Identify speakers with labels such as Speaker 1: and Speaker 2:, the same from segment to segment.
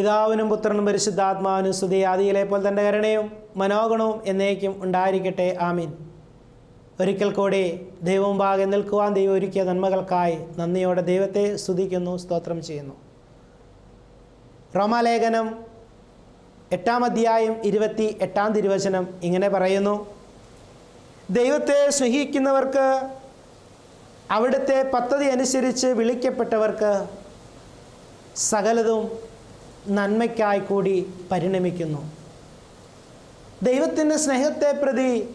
Speaker 1: പിതാവിനും പുത്രനും പരിശുദ്ധാത്മാവിനും സ്തുതി. ആദിയിലെ പോലെ തന്റെ കരുണയും മനോഗുണവും എന്നേക്കും ഉണ്ടായിരിക്കട്ടെ. ആമീൻ. ഒരിക്കൽ കൂടി ദൈവം ഭാഗം നിൽക്കുവാൻ ദൈവം ഒരുക്കിയ നന്മകൾക്കായി നന്ദിയോടെ ദൈവത്തെ സ്തുതിക്കുന്നു സ്തോത്രം ചെയ്യുന്നു. റോമാലേഖനം എട്ടാം അധ്യായം ഇരുപത്തി എട്ടാം തിരുവചനം ഇങ്ങനെ പറയുന്നു. ദൈവത്തെ സ്നേഹിക്കുന്നവർക്ക് അവിടുത്തെ പദ്ധതി അനുസരിച്ച് വിളിക്കപ്പെട്ടവർക്ക് സകലതും നന്മയ്ക്കായി കൂടി പരിണമിക്കുന്നു. ദൈവത്തിന്റെ സ്നേഹത്തെ പ്രതി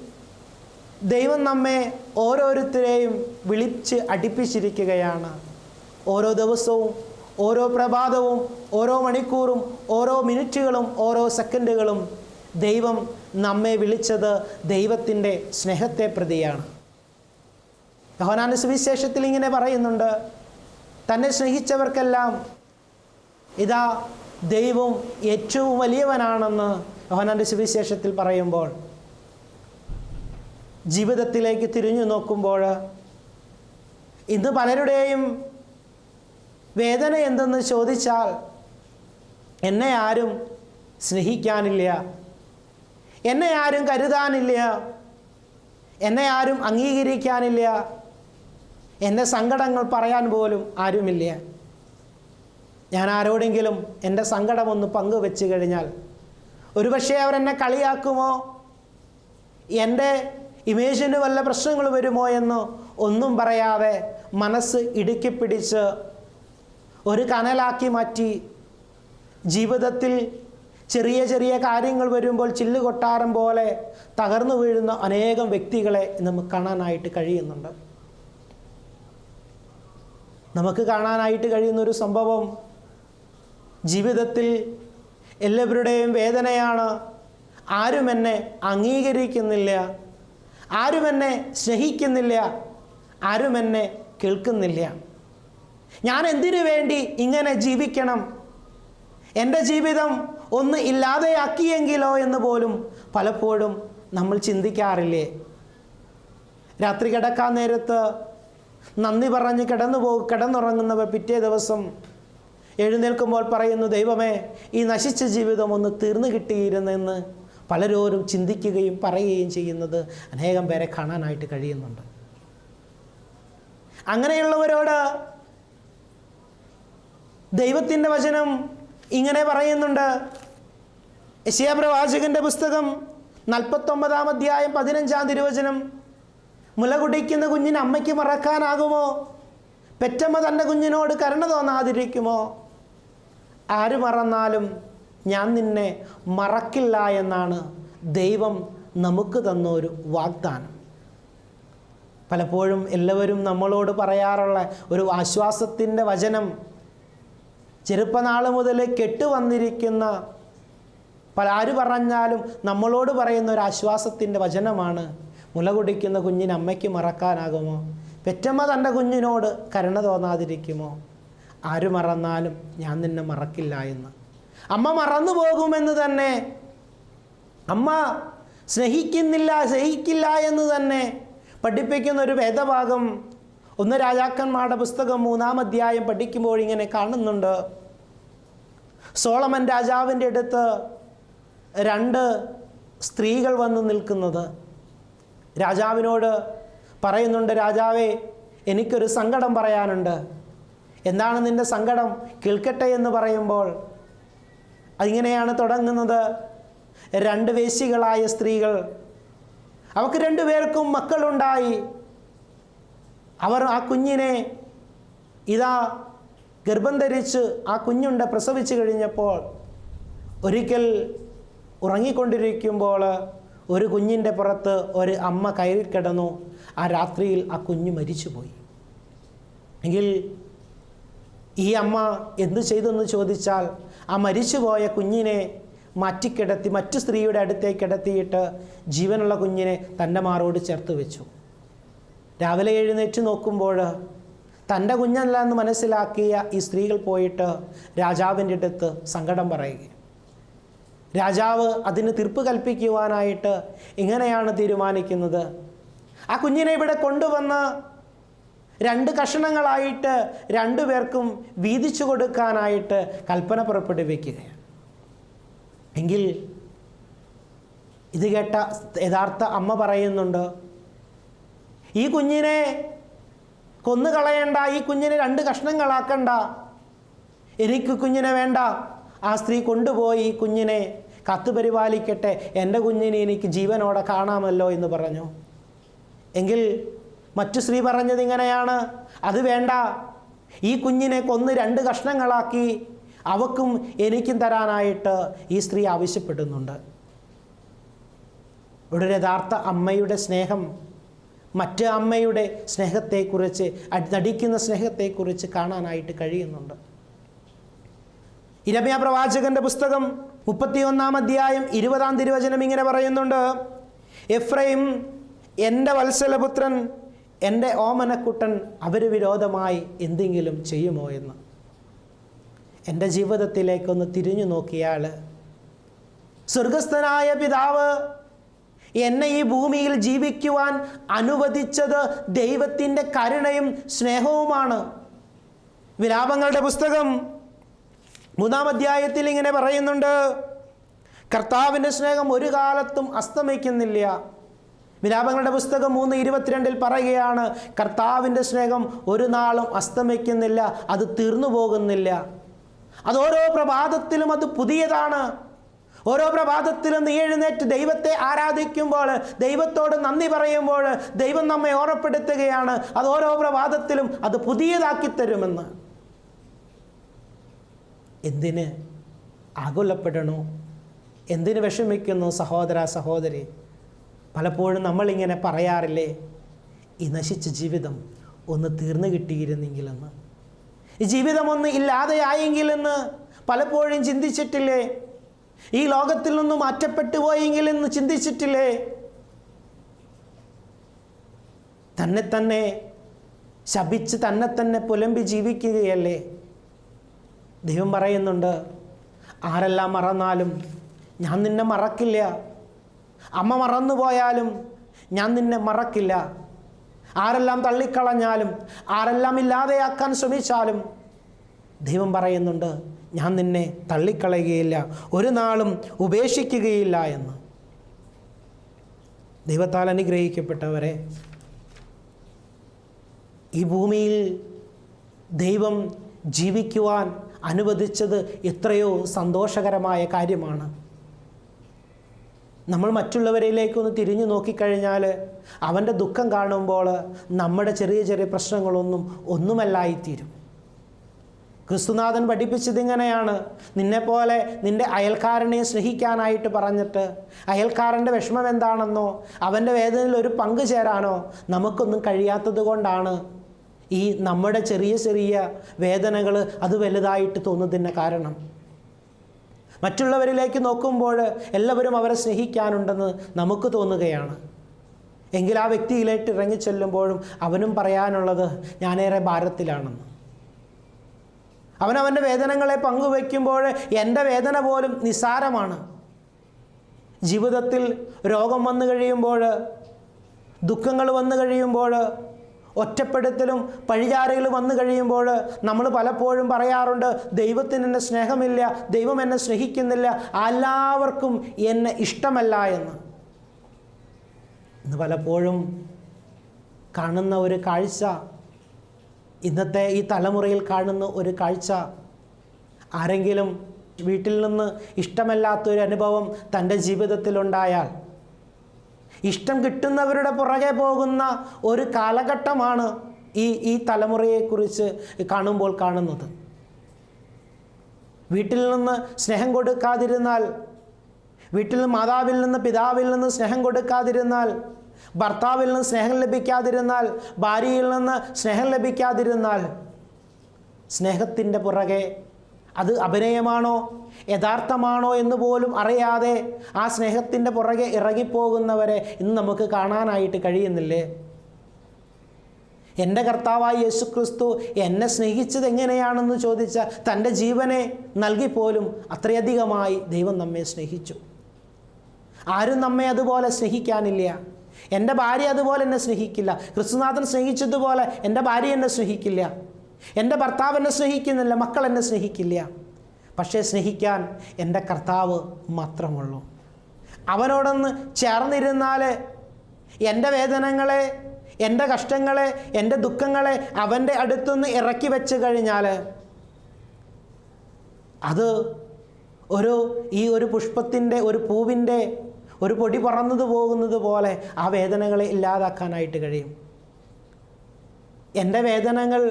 Speaker 1: ദൈവം നമ്മെ ഓരോരുത്തരെയും വിളിച്ച് അടുപ്പിച്ചിരിക്കുകയാണ്. ഓരോ ദിവസവും ഓരോ പ്രഭാതവും ഓരോ മണിക്കൂറും ഓരോ മിനിറ്റുകളും ഓരോ സെക്കൻഡുകളും ദൈവം നമ്മെ വിളിച്ചത് ദൈവത്തിന്റെ സ്നേഹത്തെ പ്രതിയാണ്. യോഹനാന്റെ സുവിശേഷത്തിൽ ഇങ്ങനെ പറയുന്നുണ്ട് തന്നെ സ്നേഹിച്ചവർക്കെല്ലാം ഇതാ ദൈവം ഏറ്റവും വലിയവനാണെന്ന് യോഹനാന്റെ സുവിശേഷത്തിൽ പറയുമ്പോൾ ജീവിതത്തിലേക്ക് തിരിഞ്ഞു നോക്കുമ്പോൾ ഇന്ന് പലരുടെയും വേദന എന്തെന്ന് ചോദിച്ചാൽ എന്നെ ആരും സ്നേഹിക്കാനില്ല എന്നെ ആരും കരുതാനില്ല എന്നെ ആരും അംഗീകരിക്കാനില്ല എന്റെ സങ്കടങ്ങൾ പറയാൻ പോലും ആരുമില്ല. ഞാൻ ആരോടെങ്കിലും എന്റെ സങ്കടമൊന്ന് പങ്കുവെച്ച് കഴിഞ്ഞാൽ ഒരുപക്ഷെ അവരെന്നെ കളിയാക്കുമോ? എന്റെ ഇമേജിന് വല്ല പ്രശ്നങ്ങൾ വരുമോ എന്ന് ഒന്നും പറയാതെ മനസ്സ് ഇടുക്കി പിടിച്ച് ഒരു കനലാക്കി മാറ്റി ജീവിതത്തിൽ ചെറിയ ചെറിയ കാര്യങ്ങൾ വരുമ്പോൾ ചില്ല് കൊട്ടാരം പോലെ തകർന്നു വീഴുന്ന അനേകം വ്യക്തികളെ നമുക്ക് കാണാനായിട്ട് കഴിയുന്നുണ്ട്. നമുക്ക് കാണാനായിട്ട് കഴിയുന്ന ഒരു സംഭവം ജീവിതത്തിൽ എല്ലാവരുടെയും വേദനയാണ്. ആരും എന്നെ അംഗീകരിക്കുന്നില്ല. ആരും എന്നെ സ്നേഹിക്കുന്നില്ല. ആരും എന്നെ കേൾക്കുന്നില്ല. ഞാൻ എന്തിനു വേണ്ടി ഇങ്ങനെ ജീവിക്കണം? എന്റെ ജീവിതം ഒന്ന് ഇല്ലാതെയാക്കിയെങ്കിലോ എന്ന് പോലും പലപ്പോഴും നമ്മൾ ചിന്തിക്കാറില്ലേ? രാത്രി കിടക്കാൻ നേരത്ത് നന്ദി പറഞ്ഞ് കിടന്നു പോ കിടന്നുറങ്ങുന്നവർ പിറ്റേ ദിവസം എഴുന്നേൽക്കുമ്പോൾ പറയുന്നു ദൈവമേ ഈ നശിച്ച ജീവിതം ഒന്ന് തീർന്നു കിട്ടിയിരുന്നെന്ന് പലരോരും ചിന്തിക്കുകയും പറയുകയും ചെയ്യുന്നത് അനേകം പേരെ കാണാനായിട്ട് കഴിയുന്നുണ്ട്. അങ്ങനെയുള്ളവരോട് ദൈവത്തിന്റെ വചനം ഇങ്ങനെ പറയുന്നുണ്ട്. യശയാപ്രവാചകന്റെ പുസ്തകം നാൽപ്പത്തൊമ്പതാം അധ്യായം പതിനഞ്ചാം തിരുവചനം മുല കുടിക്കുന്ന കുഞ്ഞിന് അമ്മയ്ക്ക് മറക്കാനാകുമോ? പെറ്റമ്മ തന്റെ കുഞ്ഞിനോട് കരുണ തോന്നാതിരിക്കുമോ? ആര് മറന്നാലും ഞാൻ നിന്നെ മറക്കില്ല എന്നാണ് ദൈവം നമുക്ക് തന്ന ഒരു വാഗ്ദാനം. പലപ്പോഴും എല്ലാവരും നമ്മളോട് പറയാറുള്ള ഒരു ആശ്വാസത്തിന്റെ വചനം ചെറുപ്പനാൾ മുതൽ കെട്ടുവന്നിരിക്കുന്ന പല ആര് പറഞ്ഞാലും നമ്മളോട് പറയുന്ന ഒരു ആശ്വാസത്തിന്റെ വചനമാണ് മുല കുടിക്കുന്ന കുഞ്ഞിന് അമ്മയ്ക്ക് മറക്കാനാകുമോ? പെറ്റമ്മ തന്റെ കുഞ്ഞിനോട് കരുണ തോന്നാതിരിക്കുമോ? ആര് മറന്നാലും ഞാൻ നിന്നെ മറക്കില്ല എന്ന്. അമ്മ മറന്നു പോകുമെന്ന് തന്നെ. അമ്മ സ്നേഹിക്കുന്നില്ല സ്നേഹിക്കില്ല എന്ന് തന്നെ. പഠിപ്പിക്കുന്ന ഒരു വേദഭാഗം ഒന്ന് രാജാക്കന്മാരുടെ പുസ്തകം മൂന്നാം അധ്യായം പഠിക്കുമ്പോൾ ഇങ്ങനെ കാണുന്നുണ്ട്. സോളമൻ രാജാവിന്റെ അടുത്ത് രണ്ട് സ്ത്രീകൾ വന്ന് നിൽക്കുന്നത്. രാജാവിനോട് പറയുന്നുണ്ട് രാജാവേ എനിക്കൊരു സങ്കടം പറയാനുണ്ട്. എന്താണ് നിന്റെ സങ്കടം? കേൾക്കട്ടെ എന്ന് പറയുമ്പോൾ അതിങ്ങനെയാണ് തുടങ്ങുന്നത്. രണ്ട് വേശികളായ സ്ത്രീകൾ. അവർക്ക് രണ്ടുപേർക്കും മക്കളുണ്ടായി. അവർ ആ കുഞ്ഞിനെ ഇതാ ഗർഭം ധരിച്ച് ആ കുഞ്ഞുണ്ട പ്രസവിച്ചു കഴിഞ്ഞപ്പോൾ ഒരിക്കൽ ഉറങ്ങിക്കൊണ്ടിരിക്കുമ്പോൾ ഒരു കുഞ്ഞിന്റെ പുറത്ത് ഒരു അമ്മ കയറി കിടന്നു ആ രാത്രിയിൽ ആ കുഞ്ഞ് മരിച്ചുപോയി. എങ്കിൽ ഈ അമ്മ എന്തു ചെയ്തെന്ന് ചോദിച്ചാൽ ആ മരിച്ചുപോയ കുഞ്ഞിനെ മാറ്റിക്കിടത്തി മറ്റു സ്ത്രീയുടെ അടുത്തേക്ക് കിടത്തിയിട്ട് ജീവനുള്ള കുഞ്ഞിനെ തന്റെ മാറോട് ചേർത്ത് വെച്ചു. രാവിലെ എഴുന്നേറ്റ് നോക്കുമ്പോൾ തന്റെ കുഞ്ഞല്ല എന്ന് മനസ്സിലാക്കിയ ഈ സ്ത്രീകൾ പോയിട്ട് രാജാവിന്റെ അടുത്ത് സങ്കടം പറയുക രാജാവ് അതിന് തീർപ്പ് കൽപ്പിക്കുവാനായിട്ട് ഇങ്ങനെയാണ് തീരുമാനിക്കുന്നത്. ആ കുഞ്ഞിനെ ഇവിടെ കൊണ്ടുവന്ന് രണ്ട് കഷണങ്ങളായിട്ട് രണ്ടുപേർക്കും വീതിച്ചു കൊടുക്കാനായിട്ട് കൽപ്പന പുറപ്പെടുവിക്കുകയാണ്. എങ്കിൽ ഇത് കേട്ട യഥാർത്ഥ അമ്മ പറയുന്നുണ്ട് ഈ കുഞ്ഞിനെ കൊന്നുകളയണ്ട ഈ കുഞ്ഞിനെ രണ്ട് കഷ്ണങ്ങളാക്കണ്ട. എനിക്ക് കുഞ്ഞിനെ വേണ്ട. ആ സ്ത്രീ കൊണ്ടുപോയി ഈ കുഞ്ഞിനെ കത്ത് പരിപാലിക്കട്ടെ. എന്റെ കുഞ്ഞിനെ എനിക്ക് ജീവനോടെ കാണാമല്ലോ എന്ന് പറഞ്ഞു. എങ്കിൽ മറ്റു സ്ത്രീ പറഞ്ഞത് ഇങ്ങനെയാണ്. അത് വേണ്ട. ഈ കുഞ്ഞിനെ കൊന്ന് രണ്ട് കഷ്ണങ്ങളാക്കി അവക്കും എനിക്കും തരാനായിട്ട് ഈ സ്ത്രീ ആവശ്യപ്പെടുന്നുണ്ട്. ഇവിടെ യഥാർത്ഥ അമ്മയുടെ സ്നേഹം മറ്റ് അമ്മയുടെ സ്നേഹത്തെക്കുറിച്ച് നടിക്കുന്ന സ്നേഹത്തെക്കുറിച്ച് കാണാനായിട്ട് കഴിയുന്നുണ്ട്. ഇരമ്യ പ്രവാചകന്റെ പുസ്തകം മുപ്പത്തിയൊന്നാം അധ്യായം ഇരുപതാം തിരുവചനം ഇങ്ങനെ പറയുന്നുണ്ട്. എഫ്രൈം എന്റെ വത്സലപുത്രൻ എന്റെ ഓമനക്കുട്ടൻ അവർ വിരോധമായി എന്തെങ്കിലും ചെയ്യുമോ എന്ന്. എന്റെ ജീവിതത്തിലേക്കൊന്ന് തിരിഞ്ഞു നോക്കിയാൽ സ്വർഗസ്ഥനായ പിതാവ് എന്നെ ഈ ഭൂമിയിൽ ജീവിക്കുവാൻ അനുവദിച്ചത് ദൈവത്തിന്റെ കരുണയും സ്നേഹവുമാണ്. വിലാപങ്ങളുടെ പുസ്തകം മൂന്നാം അധ്യായത്തിൽ ഇങ്ങനെ പറയുന്നുണ്ട് കർത്താവിന്റെ സ്നേഹം ഒരു കാലത്തും അസ്തമിക്കുന്നില്ല വിലാപങ്ങളുടെ പുസ്തകം മൂന്ന് ഇരുപത്തിരണ്ടിൽ പറയുകയാണ് കർത്താവിന്റെ സ്നേഹം ഒരു നാളും അസ്തമിക്കുന്നില്ല അത് തീർന്നു പോകുന്നില്ല. അത് ഓരോ പ്രഭാതത്തിലും അത് പുതിയതാണ്. ഓരോ പ്രഭാതത്തിലും നീ എഴുന്നേറ്റ് ദൈവത്തെ ആരാധിക്കുമ്പോൾ ദൈവത്തോട് നന്ദി പറയുമ്പോൾ ദൈവം നമ്മെ ഓർമ്മപ്പെടുത്തുകയാണ്. അത് ഓരോ പ്രഭാതത്തിലും അത് പുതിയതാക്കി തരുമെന്ന്. എന്തിന് ആകുലപ്പെടണോ? എന്തിന് വിഷമിക്കുന്നു സഹോദര സഹോദരി? പലപ്പോഴും നമ്മളിങ്ങനെ പറയാറില്ലേ ഈ നശിച്ച ജീവിതം ഒന്ന് തീർന്നു കിട്ടിയിരുന്നെങ്കിലെന്ന്. ഈ ജീവിതം ഒന്ന് ഇല്ലാതെയായെങ്കിലെന്ന് പലപ്പോഴും ചിന്തിച്ചിട്ടില്ലേ? ഈ ലോകത്തിൽ നിന്നും മാറ്റപ്പെട്ടു പോയെങ്കിലെന്ന് ചിന്തിച്ചിട്ടില്ലേ? തന്നെ തന്നെ ശപിച്ച് തന്നെ തന്നെ പുലമ്പി ജീവിക്കുകയല്ലേ? ദൈവം പറയുന്നുണ്ട് ആരെല്ലാം മറന്നാലും ഞാൻ നിന്നെ മറക്കില്ല. അമ്മ മറന്നുപോയാലും ഞാൻ നിന്നെ മറക്കില്ല. ആരെല്ലാം തള്ളിക്കളഞ്ഞാലും ആരെല്ലാം ഇല്ലാതെയാക്കാൻ ശ്രമിച്ചാലും ദൈവം പറയുന്നുണ്ട് ഞാൻ നിന്നെ തള്ളിക്കളയുകയില്ല ഒരു നാളും ഉപേക്ഷിക്കുകയില്ല എന്ന്. ദൈവത്താൽ അനുഗ്രഹിക്കപ്പെട്ടവരെ ഈ ഭൂമിയിൽ ദൈവം ജീവിക്കുവാൻ അനുവദിച്ചത് എത്രയോ സന്തോഷകരമായ കാര്യമാണ്. നമ്മൾ മറ്റുള്ളവരിലേക്കൊന്ന് തിരിഞ്ഞു നോക്കിക്കഴിഞ്ഞാൽ അവന്റെ ദുഃഖം കാണുമ്പോൾ നമ്മുടെ ചെറിയ ചെറിയ പ്രശ്നങ്ങളൊന്നും ഒന്നുമല്ലായിത്തീരും. ക്രിസ്തുനാഥൻ പഠിപ്പിച്ചതിങ്ങനെയാണ് നിന്നെപ്പോലെ നിന്റെ അയൽക്കാരനെ സ്നേഹിക്കാനായിട്ട് പറഞ്ഞിട്ട് അയൽക്കാരന്റെ വിഷമം എന്താണെന്നോ അവന്റെ വേദനയിൽ ഒരു പങ്കു ചേരാനോ നമുക്കൊന്നും കഴിയാത്തത് കൊണ്ടാണ് ഈ നമ്മുടെ ചെറിയ ചെറിയ വേദനകൾ അത് വലുതായിട്ട് തോന്നുന്നതിന്റെ കാരണം. മറ്റുള്ളവരിലേക്ക് നോക്കുമ്പോൾ എല്ലാവരും അവരെ സ്നേഹിക്കാനുണ്ടെന്ന് നമുക്ക് തോന്നുകയാണ്. എങ്കിൽ ആ വ്യക്തിയിലേക്ക് ഇറങ്ങി ചെല്ലുമ്പോഴും അവനും പറയാനുള്ളത് ഞാനേറെ ഭാരത്തിലാണെന്ന്. അവനവന്റെ വേദനകളെ പങ്കുവയ്ക്കുമ്പോൾ എന്റെ വേദന പോലും നിസ്സാരമാണ്. ജീവിതത്തിൽ രോഗം വന്നു കഴിയുമ്പോൾ ദുഃഖങ്ങൾ വന്നു കഴിയുമ്പോൾ ഒറ്റപ്പെടുത്തലും പഴിചാരകൾ വന്നു കഴിയുമ്പോൾ നമ്മൾ പലപ്പോഴും പറയാറുണ്ട് ദൈവത്തിന് എന്നെ സ്നേഹമില്ല ദൈവം എന്നെ സ്നേഹിക്കുന്നില്ല എല്ലാവർക്കും എന്നെ ഇഷ്ടമല്ല എന്ന്. ഇന്ന് പലപ്പോഴും കാണുന്ന ഒരു കാഴ്ച ഇന്നത്തെ ഈ തലമുറയിൽ കാണുന്ന ഒരു കാഴ്ച ആരെങ്കിലും വീട്ടിൽ നിന്ന് ഇഷ്ടമല്ലാത്തൊരു അനുഭവം തന്റെ ജീവിതത്തിലുണ്ടായാൽ ഇഷ്ടം കിട്ടുന്നവരുടെ പുറകെ പോകുന്ന ഒരു കാലഘട്ടമാണ് ഈ ഈ തലമുറയെക്കുറിച്ച് കാണുമ്പോൾ കാണുന്നത്. വീട്ടിൽ നിന്ന് സ്നേഹം കൊടുക്കാതിരുന്നാൽ വീട്ടിൽ മാതാവിൽ നിന്ന് പിതാവിൽ നിന്ന് സ്നേഹം കൊടുക്കാതിരുന്നാൽ ഭർത്താവിൽ നിന്ന് സ്നേഹം ലഭിക്കാതിരുന്നാൽ ഭാര്യയിൽ നിന്ന് സ്നേഹം ലഭിക്കാതിരുന്നാൽ സ്നേഹത്തിന്റെ പുറകെ അത് അഭിനയമാണോ? യഥാർത്ഥമാണോ എന്ന് പോലും അറിയാതെ ആ സ്നേഹത്തിന്റെ പുറകെ ഇറങ്ങിപ്പോകുന്നവരെ ഇന്ന് നമുക്ക് കാണാനായിട്ട് കഴിയുന്നില്ലേ? എന്റെ കർത്താവായ യേശുക്രിസ്തു എന്നെ സ്നേഹിച്ചത് എങ്ങനെയാണെന്ന് ചോദിച്ച തന്റെ ജീവനെ നൽകിപ്പോലും അത്രയധികമായി ദൈവം നമ്മെ സ്നേഹിച്ചു. ആരും നമ്മെ അതുപോലെ സ്നേഹിക്കാനില്ല. എന്റെ ഭാര്യ അതുപോലെ എന്നെ സ്നേഹിക്കില്ല. ക്രിസ്തുനാഥൻ സ്നേഹിച്ചതുപോലെ എന്റെ ഭാര്യ എന്നെ സ്നേഹിക്കില്ല. എന്റെ ഭർത്താവ് എന്നെ സ്നേഹിക്കുന്നില്ല മക്കൾ എന്നെ സ്നേഹിക്കില്ല. പക്ഷേ സ്നേഹിക്കാൻ എന്റെ കർത്താവ് മാത്രമുള്ളൂ. അവനോടൊന്ന് ചേർന്നിരുന്നാൽ എന്റെ വേദനകളെ എന്റെ കഷ്ടങ്ങളെ എന്റെ ദുഃഖങ്ങളെ അവന്റെ അടുത്തുനിന്ന് ഇറക്കി വെച്ച് കഴിഞ്ഞാൽ അത് ഒരു ഈ ഒരു പുഷ്പത്തിന്റെ ഒരു പൂവിന്റെ ഒരു പൊടി പറന്നത് പോകുന്നത് പോലെ ആ വേദനകളെ ഇല്ലാതാക്കാനായിട്ട് കഴിയും. എന്റെ വേദനകൾ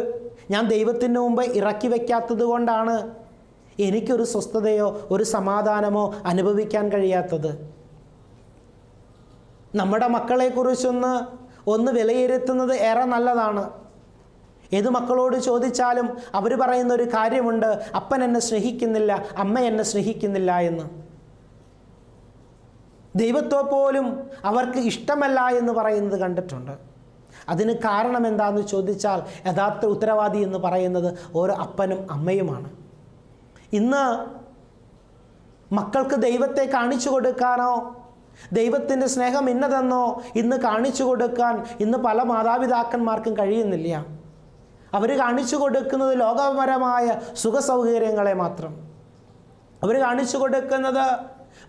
Speaker 1: ഞാൻ ദൈവത്തിന്റെ മുമ്പ് ഇറക്കി വയ്ക്കാത്തത് കൊണ്ടാണ് എനിക്കൊരു സ്വസ്ഥതയോ ഒരു സമാധാനമോ അനുഭവിക്കാൻ കഴിയാത്തത്. നമ്മുടെ മക്കളെക്കുറിച്ചൊന്ന് ഒന്ന് വിലയിരുത്തുന്നത് ഏറെ നല്ലതാണ്. ഏത് മക്കളോട് ചോദിച്ചാലും അവർ പറയുന്ന ഒരു കാര്യമുണ്ട് അപ്പൻ എന്നെ സ്നേഹിക്കുന്നില്ല അമ്മ എന്നെ സ്നേഹിക്കുന്നില്ല എന്ന്. ദൈവത്തെ പോലും അവർക്ക് ഇഷ്ടമല്ല എന്ന് പറയുന്നത് കണ്ടിട്ടുണ്ട്. അതിന് കാരണം എന്താണെന്ന് ചോദിച്ചാൽ യഥാർത്ഥ ഉത്തരവാദി എന്ന് പറയുന്നത് ഓരോ അപ്പനും അമ്മയുമാണ്. ഇന്ന് മക്കൾക്ക് ദൈവത്തെ കാണിച്ചു കൊടുക്കാനോ ദൈവത്തിന്റെ സ്നേഹം ഇന്നതെന്നോ ഇന്ന് കാണിച്ചു കൊടുക്കാൻ ഇന്ന് പല മാതാപിതാക്കന്മാർക്കും കഴിയുന്നില്ല. അവർ കാണിച്ചു കൊടുക്കുന്നത് ലോകപരമായ സുഖസൗകര്യങ്ങളെ മാത്രം. അവർ കാണിച്ചു കൊടുക്കുന്നത്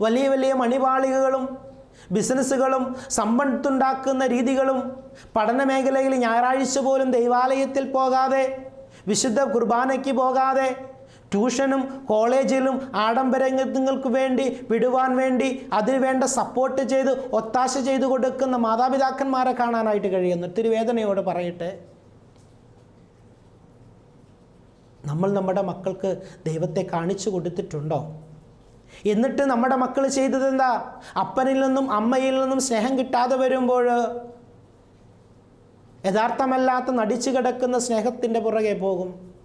Speaker 1: വലിയ വലിയ മണിപാളികകളും ബിസിനസ്സുകളും സമ്പത്തുണ്ടാക്കുന്ന രീതികളും പഠന മേഖലയിൽ ഞായറാഴ്ച പോലും ദൈവാലയത്തിൽ പോകാതെ വിശുദ്ധ കുർബാനയ്ക്ക് പോകാതെ ട്യൂഷനും കോളേജിലും ആഡംബരങ്ങൾക്ക് വേണ്ടി വിടുവാൻ വേണ്ടി അതിന് വേണ്ട സപ്പോർട്ട് ചെയ്ത് ഒത്താശ ചെയ്തു കൊടുക്കുന്ന മാതാപിതാക്കന്മാരെ കാണാനായിട്ട് കഴിയുന്നു. ഒത്തിരി വേദനയോട് പറയട്ടെ. നമ്മൾ നമ്മുടെ മക്കൾക്ക് ദൈവത്തെ കാണിച്ചു കൊടുത്തിട്ടുണ്ടോ? എന്നിട്ട് നമ്മുടെ മക്കൾ ചെയ്തത് എന്താ? അപ്പനിൽ നിന്നും അമ്മയിൽ നിന്നും സ്നേഹം കിട്ടാതെ വരുമ്പോൾ യഥാർത്ഥമല്ലാത്ത നടിച്ചു കിടക്കുന്ന സ്നേഹത്തിന്റെ പുറകെ പോകും.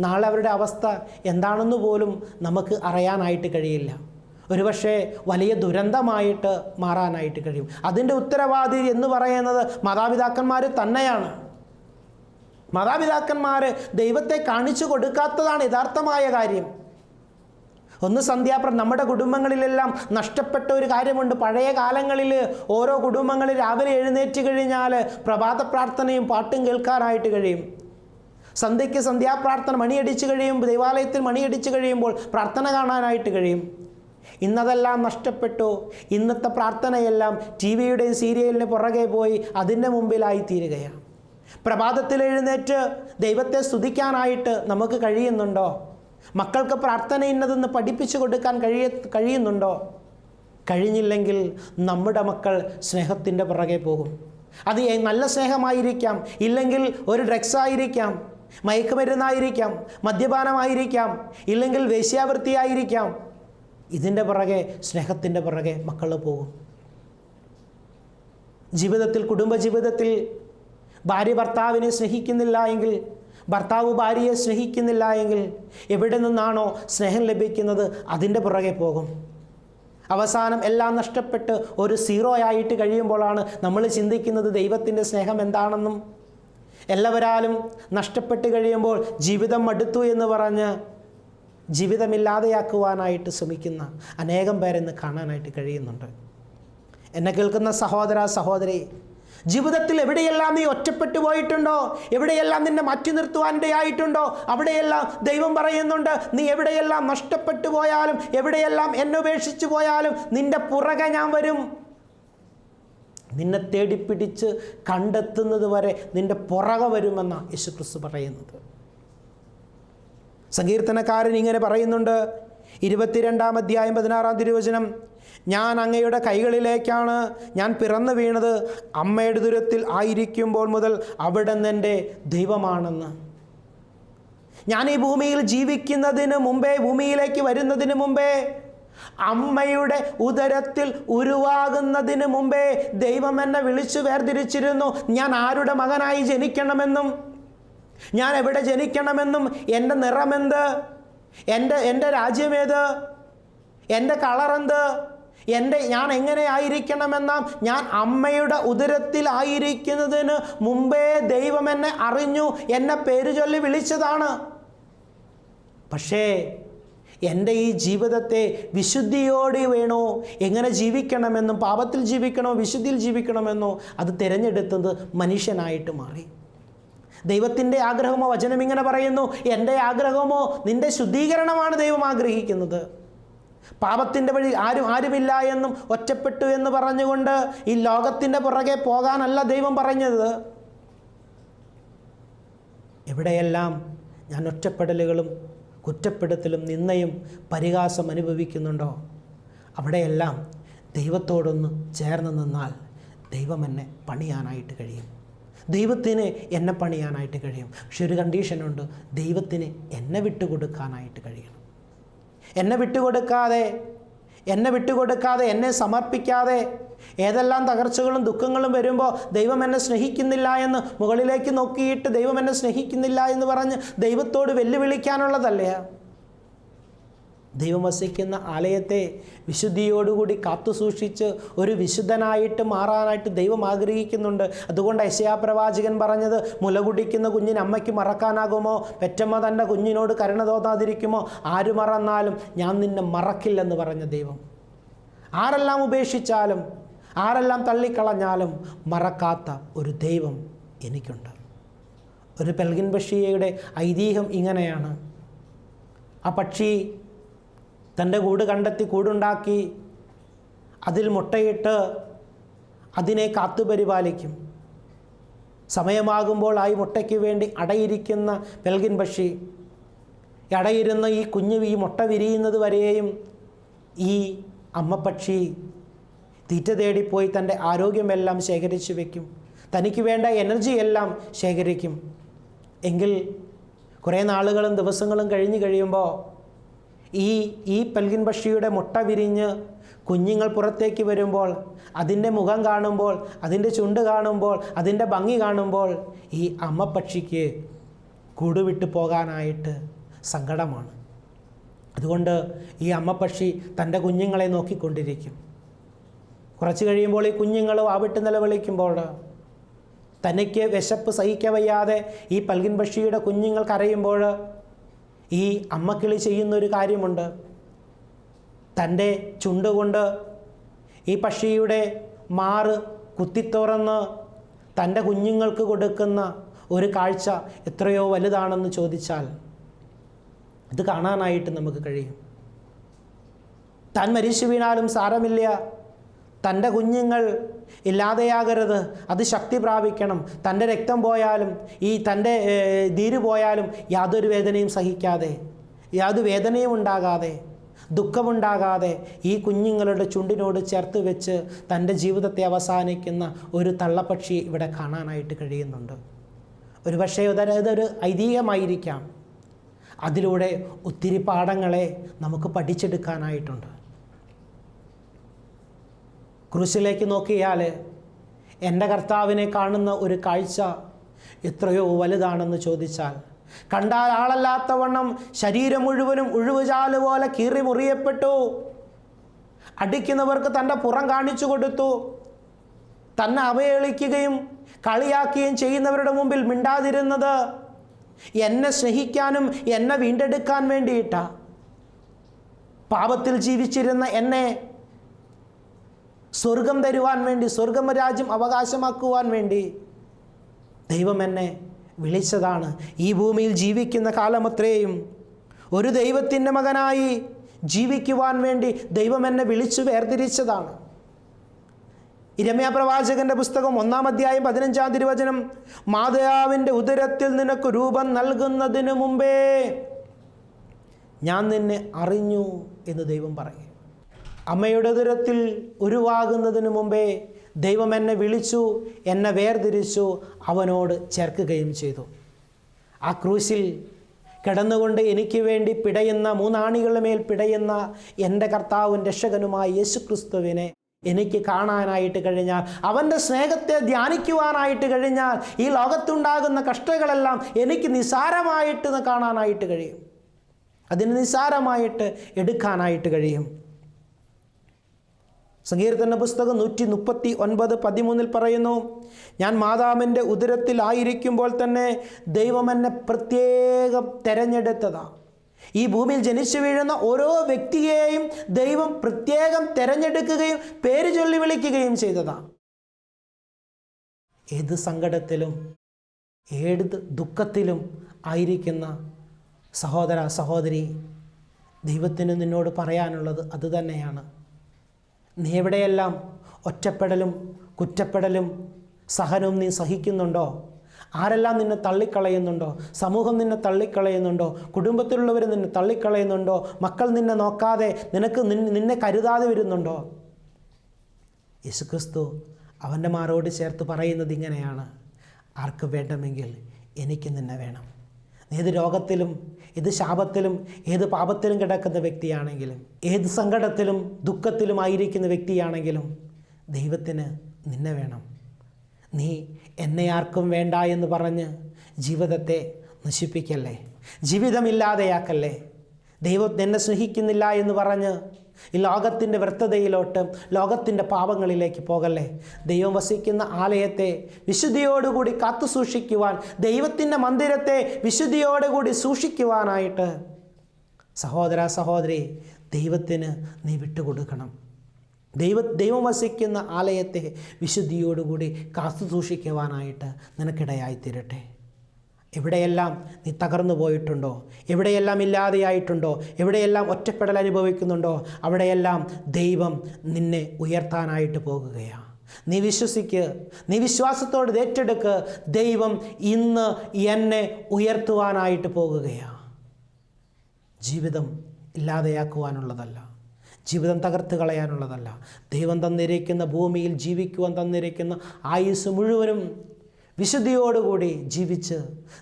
Speaker 1: നാളെ അവരുടെ അവസ്ഥ എന്താണെന്ന് പോലും നമുക്ക് അറിയാനായിട്ട് കഴിയില്ല. ഒരുപക്ഷെ വലിയ ദുരന്തമായിട്ട് മാറാനായിട്ട് കഴിയും. അതിന്റെ ഉത്തരവാദി എന്ന് പറയുന്നത് മാതാപിതാക്കന്മാർ തന്നെയാണ്. മാതാപിതാക്കന്മാർ ദൈവത്തെ കാണിച്ചു കൊടുക്കാത്തതാണ് യഥാർത്ഥമായ കാര്യം. ഒന്ന് സന്ധ്യാപ്രം നമ്മുടെ കുടുംബങ്ങളിലെല്ലാം നഷ്ടപ്പെട്ട ഒരു കാര്യമുണ്ട്. പഴയ കാലങ്ങളിൽ ഓരോ കുടുംബങ്ങളിൽ രാവിലെ എഴുന്നേറ്റ് കഴിഞ്ഞാൽ പ്രഭാത പ്രാർത്ഥനയും പാട്ടും കേൾക്കാനായിട്ട് കഴിയും. സന്ധ്യയ്ക്ക് സന്ധ്യാപ്രാർത്ഥന മണിയടിച്ച് കഴിയുമ്പോൾ ദൈവാലയത്തിൽ മണിയടിച്ച് കഴിയുമ്പോൾ പ്രാർത്ഥന കാണാനായിട്ട് കഴിയും. ഇന്നതെല്ലാം നഷ്ടപ്പെട്ടു. ഇന്നത്തെ പ്രാർത്ഥനയെല്ലാം ടി വിയുടെയും സീരിയലിന് പുറകെ പോയി അതിന്റെ മുമ്പിലായി തീരുകയാണ്. പ്രഭാതത്തിൽ എഴുന്നേറ്റ് ദൈവത്തെ സ്തുതിക്കാനായിട്ട് നമുക്ക് കഴിയുന്നുണ്ടോ? മക്കൾക്ക് പ്രാർത്ഥന ഇന്നതെന്ന് പഠിപ്പിച്ചു കൊടുക്കാൻ കഴിയ കഴിയുന്നുണ്ടോ? കഴിഞ്ഞില്ലെങ്കിൽ നമ്മുടെ മക്കൾ സ്നേഹത്തിന്റെ പുറകെ പോകും. അത് നല്ല സ്നേഹമായിരിക്കാം ഇല്ലെങ്കിൽ ഒരു ഡ്രഗ്സ് ആയിരിക്കാം മയക്കുമരുന്നായിരിക്കാം മദ്യപാനമായിരിക്കാം ഇല്ലെങ്കിൽ വേശ്യാവൃത്തിയായിരിക്കാം. ഇതിന്റെ പുറകെ സ്നേഹത്തിന്റെ പുറകെ മക്കൾ പോകും. ജീവിതത്തിൽ കുടുംബജീവിതത്തിൽ ഭാര്യ ഭർത്താവിനെ സ്നേഹിക്കുന്നില്ല എങ്കിൽ ഭർത്താവ് ഭാര്യയെ സ്നേഹിക്കുന്നില്ല എങ്കിൽ എവിടെ നിന്നാണോ സ്നേഹം ലഭിക്കുന്നത് അതിന്റെ പുറകെ പോകും. അവസാനം എല്ലാം നഷ്ടപ്പെട്ട് ഒരു സീറോ ആയിട്ട് കഴിയുമ്പോഴാണ് നമ്മൾ ചിന്തിക്കുന്നത് ദൈവത്തിന്റെ സ്നേഹം എന്താണെന്നും. എല്ലാവരാലും നഷ്ടപ്പെട്ട് കഴിയുമ്പോൾ ജീവിതം മടുത്തു എന്ന് പറഞ്ഞ് ജീവിതമില്ലാതെയാക്കുവാനായിട്ട് ശ്രമിക്കുന്ന അനേകം പേരെന്ന് കാണാനായിട്ട് കഴിയുന്നുണ്ട്. എന്നെ കേൾക്കുന്ന സഹോദര സഹോദരി ജീവിതത്തിൽ എവിടെയെല്ലാം നീ ഒറ്റപ്പെട്ടു പോയിട്ടുണ്ടോ? എവിടെയെല്ലാം നിന്നെ മാറ്റി നിർത്തുവാനിടയായിട്ടുണ്ടോ? അവിടെയെല്ലാം ദൈവം പറയുന്നുണ്ട് നീ എവിടെയെല്ലാം നഷ്ടപ്പെട്ടു പോയാലും എവിടെയെല്ലാം എന്നെ ഉപേക്ഷിച്ചു പോയാലും നിന്റെ പുറകെ ഞാൻ വരും. നിന്നെ തേടിപ്പിടിച്ച് കണ്ടെത്തുന്നത് വരെ നിന്റെ പുറകെ വരുമെന്നാണ് യേശുക്രിസ്തു പറയുന്നത്. സങ്കീർത്തനക്കാരൻ ഇങ്ങനെ പറയുന്നുണ്ട് ഇരുപത്തിരണ്ടാം അധ്യായം പതിനാറാം തിരുവചനം ഞാൻ അങ്ങയുടെ കൈകളിലേക്കാണ് ഞാൻ പിറന്നു വീണത്. അമ്മയുടെ ദുരത്തിൽ ആയിരിക്കുമ്പോൾ മുതൽ അവിടെ എന്റെ ദൈവമാണെന്ന്. ഞാൻ ഈ ഭൂമിയിൽ ജീവിക്കുന്നതിന് മുമ്പേ ഭൂമിയിലേക്ക് വരുന്നതിന് മുമ്പേ അമ്മയുടെ ഉദരത്തിൽ ഉരുവാകുന്നതിന് മുമ്പേ ദൈവം എന്നെ വിളിച്ചു വേർതിരിച്ചിരുന്നു. ഞാൻ ആരുടെ മകനായി ജനിക്കണമെന്നും ഞാൻ എവിടെ ജനിക്കണമെന്നും എന്റെ നിറമെന്ത്? എന്റെ എന്റെ രാജ്യമേത് എന്റെ കളറെന്ത്? എന്റെ ഞാൻ എങ്ങനെ ആയിരിക്കണമെന്ന ഞാൻ അമ്മയുടെ ഉദരത്തിൽ ആയിരിക്കുന്നതിന് മുമ്പേ ദൈവം എന്നെ അറിഞ്ഞു എന്നെ പേര് ചൊല്ലി വിളിച്ചതാണ്. പക്ഷേ എന്റെ ഈ ജീവിതത്തെ വിശുദ്ധിയോടെ വേണോ? എങ്ങനെ ജീവിക്കണമെന്നും പാപത്തിൽ ജീവിക്കണോ വിശുദ്ധിയിൽ ജീവിക്കണമെന്നോ അത് തിരഞ്ഞെടുത്തത് മനുഷ്യനായിട്ട് മാറി. ദൈവത്തിന്റെ ആഗ്രഹമോ വചനം ഇങ്ങനെ പറയുന്നു എന്റെ ആഗ്രഹമോ നിന്റെ ശുദ്ധീകരണമാണ് ദൈവം ആഗ്രഹിക്കുന്നത്. പാപത്തിന്റെ വഴി ആരും ആരുമില്ല എന്നും ഒറ്റപ്പെട്ടു എന്ന് പറഞ്ഞുകൊണ്ട് ഈ ലോകത്തിന്റെ പുറകെ പോകാനല്ല ദൈവം പറഞ്ഞത്. എവിടെയെല്ലാം ഞാൻ ഒറ്റപ്പെടലുകളും കുറ്റപ്പെടുത്തലും നിന്നയും പരിഹാസം അനുഭവിക്കുന്നുണ്ടോ? അവിടെയെല്ലാം ദൈവത്തോടൊന്ന് ചേർന്ന് നിന്നാൽ ദൈവം എന്നെ പണിയാനായിട്ട് കഴിയും. ദൈവത്തിന് എന്നെ പണിയാനായിട്ട് കഴിയും. പക്ഷെ ഒരു കണ്ടീഷനുണ്ട് ദൈവത്തിന് എന്നെ വിട്ടുകൊടുക്കാനായിട്ട് കഴിയണം. എന്നെ വിട്ടുകൊടുക്കാതെ എന്നെ വിട്ടുകൊടുക്കാതെ എന്നെ സമർപ്പിക്കാതെ ഏതെല്ലാം തകർച്ചകളും ദുഃഖങ്ങളും വരുമ്പോൾ ദൈവം എന്നെ സ്നേഹിക്കുന്നില്ല എന്ന് മുകളിലേക്ക് നോക്കിയിട്ട് ദൈവം എന്നെ സ്നേഹിക്കുന്നില്ല എന്ന് പറഞ്ഞ് ദൈവത്തോട് വെല്ലുവിളിക്കാനുള്ളതല്ലേ? ദൈവം വസിക്കുന്ന ആലയത്തെ വിശുദ്ധിയോടുകൂടി കാത്തു സൂക്ഷിച്ച് ഒരു വിശുദ്ധനായിട്ട് മാറാനായിട്ട് ദൈവം ആഗ്രഹിക്കുന്നുണ്ട്. അതുകൊണ്ട് ഐശയാപ്രവാചകൻ പറഞ്ഞത് മുല കുടിക്കുന്ന കുഞ്ഞിന് അമ്മയ്ക്ക് മറക്കാനാകുമോ? പെറ്റമ്മ തന്റെ കുഞ്ഞിനോട് കരുണ തോന്നാതിരിക്കുമോ? ആര് മറന്നാലും ഞാൻ നിന്നെ മറക്കില്ലെന്ന് പറഞ്ഞ ദൈവം. ആരെല്ലാം ഉപേക്ഷിച്ചാലും ആരെല്ലാം തള്ളിക്കളഞ്ഞാലും മറക്കാത്ത ഒരു ദൈവം എനിക്കുണ്ട്. ഒരു പെൽഗിൻ ബഷിയയുടെ ഐതിഹ്യം ഇങ്ങനെയാണ്. ആ പക്ഷി തന്റെ കൂട് കണ്ടെത്തി കൂടുണ്ടാക്കി അതിൽ മുട്ടയിട്ട് അതിനെ കാത്തു പരിപാലിക്കും. സമയമാകുമ്പോൾ ആ മുട്ടയ്ക്ക് വേണ്ടി അടയിരിക്കുന്ന പെൽഗിൻ പക്ഷി അടയിരുന്ന ഈ കുഞ്ഞു ഈ മുട്ട വിരിയുന്നത് വരെയും ഈ അമ്മപ്പക്ഷി തീറ്റ തേടിപ്പോയി തന്റെ ആരോഗ്യമെല്ലാം ശേഖരിച്ചു വയ്ക്കും തനിക്ക് വേണ്ട എനർജി എല്ലാം ശേഖരിക്കും. എങ്കിൽ കുറേ നാളുകളും ദിവസങ്ങളും കഴിഞ്ഞ് കഴിയുമ്പോൾ ഈ ഈ പെൽഗിൻ പക്ഷിയുടെ മുട്ട വിരിഞ്ഞ് കുഞ്ഞുങ്ങൾ പുറത്തേക്ക് വരുമ്പോൾ അതിന്റെ മുഖം കാണുമ്പോൾ അതിന്റെ ചുണ്ട് കാണുമ്പോൾ അതിന്റെ ഭംഗി കാണുമ്പോൾ ഈ അമ്മ പക്ഷിക്ക് കൂടുവിട്ട് പോകാനായിട്ട് സങ്കടമാണ്. അതുകൊണ്ട് ഈ അമ്മ പക്ഷി തന്റെ കുഞ്ഞുങ്ങളെ നോക്കിക്കൊണ്ടിരിക്കും. കുറച്ച് കഴിയുമ്പോൾ ഈ കുഞ്ഞുങ്ങൾ വാവിട്ട് നിലവിളിക്കുമ്പോൾ തനിക്ക് വിശപ്പ് സഹിക്കവയ്യാതെ ഈ പൽകിൻ പക്ഷിയുടെ കുഞ്ഞുങ്ങൾ കരയുമ്പോൾ ഈ അമ്മക്കിളി ചെയ്യുന്നൊരു കാര്യമുണ്ട്. തന്റെ ചുണ്ടുകൊണ്ട് ഈ പക്ഷിയുടെ മാറ് കുത്തിത്തുറന്ന് തന്റെ കുഞ്ഞുങ്ങൾക്ക് കൊടുക്കുന്ന ഒരു കാഴ്ച എത്രയോ വലുതാണെന്ന് ചോദിച്ചാൽ ഇത് കാണാനായിട്ട് നമുക്ക് കഴിയും. താൻ മരിച്ചു വീണാലും സാരമില്ല. തന്റെ കുഞ്ഞുങ്ങൾ ഇല്ലാതെയാകരുത്. അത് ശക്തി പ്രാപിക്കണം. തന്റെ രക്തം പോയാലും ഈ തന്റെ ധീര് പോയാലും യാതൊരു വേദനയും സഹിക്കാതെ യാതൊരു വേദനയും ഉണ്ടാകാതെ ദുഃഖമുണ്ടാകാതെ ഈ കുഞ്ഞുങ്ങളുടെ ചുണ്ടിനോട് ചേർത്ത് വെച്ച് തന്റെ ജീവിതത്തെ അവസാനിക്കുന്ന ഒരു തള്ളപ്പക്ഷി ഇവിടെ കാണാനായിട്ട് കഴിയുന്നുണ്ട്. ഒരുപക്ഷേ പക്ഷേ ഇതൊരു ഐതിഹ്യമായിരിക്കാം. അതിലൂടെ ഒത്തിരി പാഠങ്ങളെ നമുക്ക് പഠിച്ചെടുക്കാനായിട്ടുണ്ട്. ക്രൂശിലേക്ക് നോക്കിയാൽ എന്റെ കർത്താവിനെ കാണുന്ന ഒരു കാഴ്ച എത്രയോ വലുതാണെന്ന് ചോദിച്ചാൽ കണ്ടാൽ ആളല്ലാത്തവണ്ണം ശരീരം മുഴുവനും ഉഴുവുചാൽ പോലെ കീറി മുറിയപ്പെട്ടു. അടിക്കുന്നവർക്ക് തന്റെ പുറം കാണിച്ചു കൊടുത്തു. തന്നെ അവഹേളിക്കുകയും കളിയാക്കുകയും ചെയ്യുന്നവരുടെ മുമ്പിൽ മിണ്ടാതിരുന്നത് എന്നെ സ്നേഹിക്കാനും എന്നെ വീണ്ടെടുക്കാൻ വേണ്ടിയിട്ടാണ് പാപത്തിൽ ജീവിച്ചിരുന്ന എന്നെ സ്വർഗം തരുവാൻ വേണ്ടി സ്വർഗരാജ്യം അവകാശമാക്കുവാൻ വേണ്ടി ദൈവം എന്നെ വിളിച്ചതാണ്. ഈ ഭൂമിയിൽ ജീവിക്കുന്ന കാലമത്രയും ഒരു ദൈവത്തിന്റെ മകനായി ജീവിക്കുവാൻ വേണ്ടി ദൈവം എന്നെ വിളിച്ചു വേർതിരിച്ചതാണ്. ഇരമ്യ പ്രവാചകന്റെ പുസ്തകം ഒന്നാം അധ്യായം പതിനഞ്ചാം തിരുവചനം മാതയാവിന്റെ ഉദരത്തിൽ നിനക്ക് രൂപം നൽകുന്നതിന് മുമ്പേ ഞാൻ നിന്നെ അറിഞ്ഞു എന്ന് ദൈവം പറയും അമ്മയുടെ ദുരത്തിൽ ഉരുവാകുന്നതിന് മുമ്പേ ദൈവം എന്നെ വിളിച്ചു എന്നെ വേർതിരിച്ചു അവനോട് ചേർക്കുകയും ചെയ്തു. ആ ക്രൂശിൽ കിടന്നുകൊണ്ട് എനിക്ക് വേണ്ടി പിടയുന്ന മൂന്നാണികളുടെ മേൽ പിടയുന്ന എന്റെ കർത്താവും രക്ഷകനുമായ യേശു ക്രിസ്തുവിനെ എനിക്ക് കാണാനായിട്ട് കഴിഞ്ഞാൽ അവന്റെ സ്നേഹത്തെ ധ്യാനിക്കുവാനായിട്ട് കഴിഞ്ഞാൽ ഈ ലോകത്തുണ്ടാകുന്ന കഷ്ടങ്ങളെല്ലാം എനിക്ക് നിസാരമായിട്ട് കാണാനായിട്ട് കഴിയും. അതിന് നിസാരമായിട്ട് എടുക്കാനായിട്ട് കഴിയും. സങ്കീർത്തന പുസ്തകം നൂറ്റി മുപ്പത്തി ഒൻപത് പതിമൂന്നിൽ പറയുന്നു ഞാൻ മാതാവിന്റെ ഉദരത്തിലായിരിക്കുമ്പോൾ തന്നെ ദൈവം എന്നെ പ്രത്യേകം തിരഞ്ഞെടുത്തതാണ് ഈ ഭൂമിയിൽ ജനിച്ചു വീഴുന്ന ഓരോ വ്യക്തിയെയും ദൈവം പ്രത്യേകം തിരഞ്ഞെടുക്കുകയും പേര് ചൊല്ലി വിളിക്കുകയും ചെയ്തതാണ് ഏത് സങ്കടത്തിലും ഏത് ദുഃഖത്തിലും ആയിരിക്കുന്ന സഹോദര സഹോദരി ദൈവത്തിന് നിന്നോട് പറയാനുള്ളത് അതുതന്നെയാണ് നീ എവിടെയെല്ലാം ഒറ്റപ്പെടലും കുറ്റപ്പെടലും സഹനവും നീ സഹിക്കുന്നുണ്ടോ? ആരെല്ലാം നിന്നെ തള്ളിക്കളയുന്നുണ്ടോ? സമൂഹം നിന്നെ തള്ളിക്കളയുന്നുണ്ടോ? കുടുംബത്തിലുള്ളവർ നിന്നെ തള്ളിക്കളയുന്നുണ്ടോ? മക്കൾ നിന്നെ നോക്കാതെ നിനക്ക് നിന്നെ കരുതാതെ വരുന്നുണ്ടോ? യേശുക്രിസ്തു അവന്റെ മാറോട് ചേർത്ത് പറയുന്നത് ഇങ്ങനെയാണ്. ആർക്ക് വേണമെങ്കിൽ എനിക്ക് നിന്നെ വേണം. ഏത് രോഗത്തിലും ഏത് ശാപത്തിലും ഏത് പാപത്തിലും കിടക്കുന്ന വ്യക്തിയാണെങ്കിലും ഏത് സങ്കടത്തിലും ദുഃഖത്തിലും ആയിരിക്കുന്ന വ്യക്തിയാണെങ്കിലും ദൈവത്തിന് നിന്നെ വേണം. നീ എന്നെ ആർക്കും വേണ്ട എന്ന് പറഞ്ഞ് ജീവിതത്തെ നശിപ്പിക്കല്ലേ? ജീവിതമില്ലാതെയാക്കല്ലേ? ദൈവം എന്നെ സ്നേഹിക്കുന്നില്ല എന്ന് പറഞ്ഞ് ഈ ലോകത്തിന്റെ വ്യർത്ഥതയിലോട്ട് ലോകത്തിന്റെ പാപങ്ങളിലേക്ക് പോകല്ലേ? ദൈവം വസിക്കുന്ന ആലയത്തെ വിശുദ്ധിയോടുകൂടി കാത്തു സൂക്ഷിക്കുവാൻ ദൈവത്തിന്റെ മന്ദിരത്തെ വിശുദ്ധിയോടുകൂടി സൂക്ഷിക്കുവാനായിട്ട് സഹോദര സഹോദരി ദൈവത്തിന് നീ വിട്ടുകൊടുക്കണം. ദൈവ ദൈവം വസിക്കുന്ന ആലയത്തെ വിശുദ്ധിയോടുകൂടി കാത്തു സൂക്ഷിക്കുവാനായിട്ട് നിനക്കിടയായിത്തീരട്ടെ. എവിടെയെല്ലാം നീ തകർന്നു പോയിട്ടുണ്ടോ? എവിടെയെല്ലാം ഇല്ലാതെയായിട്ടുണ്ടോ? എവിടെയെല്ലാം ഒറ്റപ്പെടൽ അനുഭവിക്കുന്നുണ്ടോ? അവിടെയെല്ലാം ദൈവം നിന്നെ ഉയർത്താനായിട്ട് പോകുകയാണ് നീ വിശ്വസിക്ക്. നീ വിശ്വാസത്തോട് ഏറ്റെടുക്ക്. ദൈവം ഇന്ന് എന്നെ ഉയർത്തുവാനായിട്ട് പോകുകയാണ് ജീവിതം ഇല്ലാതെയാക്കുവാനുള്ളതല്ല. ജീവിതം തകർത്ത് കളയാനുള്ളതല്ല. ദൈവം തന്നിരിക്കുന്ന ഭൂമിയിൽ ജീവിക്കുവാൻ തന്നിരിക്കുന്ന ആയുസ് മുഴുവനും വിശുദ്ധിയോടുകൂടി ജീവിച്ച്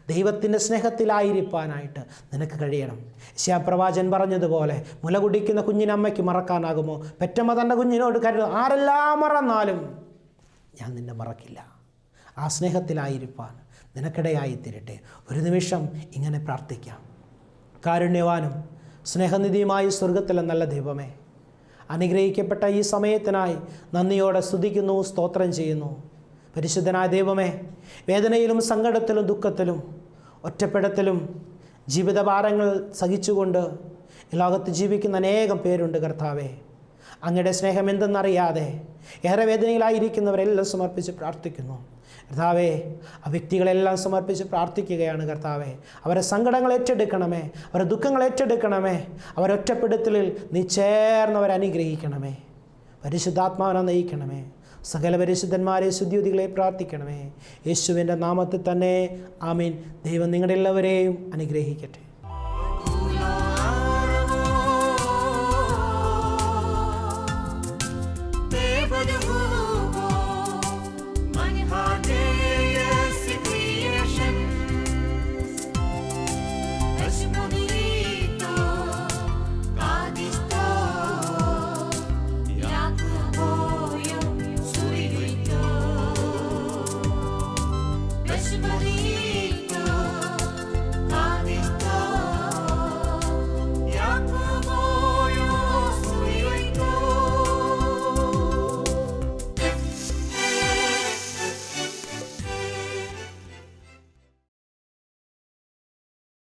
Speaker 1: ദൈവത്തിന്റെ സ്നേഹത്തിലായിരിക്കാനായിട്ട് നിനക്ക് കഴിയണം. ശ്യാപ്രവാചൻ പറഞ്ഞതുപോലെ മുല കുടിക്കുന്ന കുഞ്ഞിനമ്മയ്ക്ക് മറക്കാനാകുമോ? പെറ്റമ്മ തന്റെ കുഞ്ഞിനോട് കരുതും ആരെല്ലാം മറന്നാലും ഞാൻ നിന്നെ മറക്കില്ല. ആ സ്നേഹത്തിലായിരിക്കാൻ നിനക്കിടയായിത്തീരട്ടെ. ഒരു നിമിഷം ഇങ്ങനെ പ്രാർത്ഥിക്കാം. കാരുണ്യവാനും സ്നേഹനിധിയുമായി സ്വർഗത്തിലെ നല്ല ദൈവമേ അനുഗ്രഹിക്കപ്പെട്ട ഈ സമയത്തിനായി നന്ദിയോടെ സ്തുതിക്കുന്നു സ്തോത്രം ചെയ്യുന്നു. പരിശുദ്ധനായ ദൈവമേ വേദനയിലും സങ്കടത്തിലും ദുഃഖത്തിലും ഒറ്റപ്പെടത്തിലും ജീവിതഭാരങ്ങൾ സഹിച്ചുകൊണ്ട് ലോകത്ത് ജീവിക്കുന്ന അനേകം പേരുണ്ട് കർത്താവേ. അങ്ങയുടെ സ്നേഹം എന്തെന്നറിയാതെ ഏറെ വേദനയിലായിരിക്കുന്നവരെല്ലാം സമർപ്പിച്ച് പ്രാർത്ഥിക്കുന്നു. കർത്താവേ ആ വ്യക്തികളെല്ലാം സമർപ്പിച്ച് പ്രാർത്ഥിക്കുകയാണ് കർത്താവേ. അവരെ സങ്കടങ്ങൾ ഏറ്റെടുക്കണമേ അവരെ ദുഃഖങ്ങൾ ഏറ്റെടുക്കണമേ അവരൊറ്റപ്പെടുത്തലിൽ നീ ചേർന്നവരെ അനുഗ്രഹിക്കണമേ. പരിശുദ്ധാത്മാവിനെ നയിക്കണമേ. സകല പരിശുദ്ധന്മാരെ ശുദ്ധിയുതികളെ പ്രാർത്ഥിക്കണമേ. യേശുവിന്റെ നാമത്തിൽ തന്നെ. ആമീൻ. ദൈവം നിങ്ങളുടെ എല്ലാവരെയും അനുഗ്രഹിക്കട്ടെ.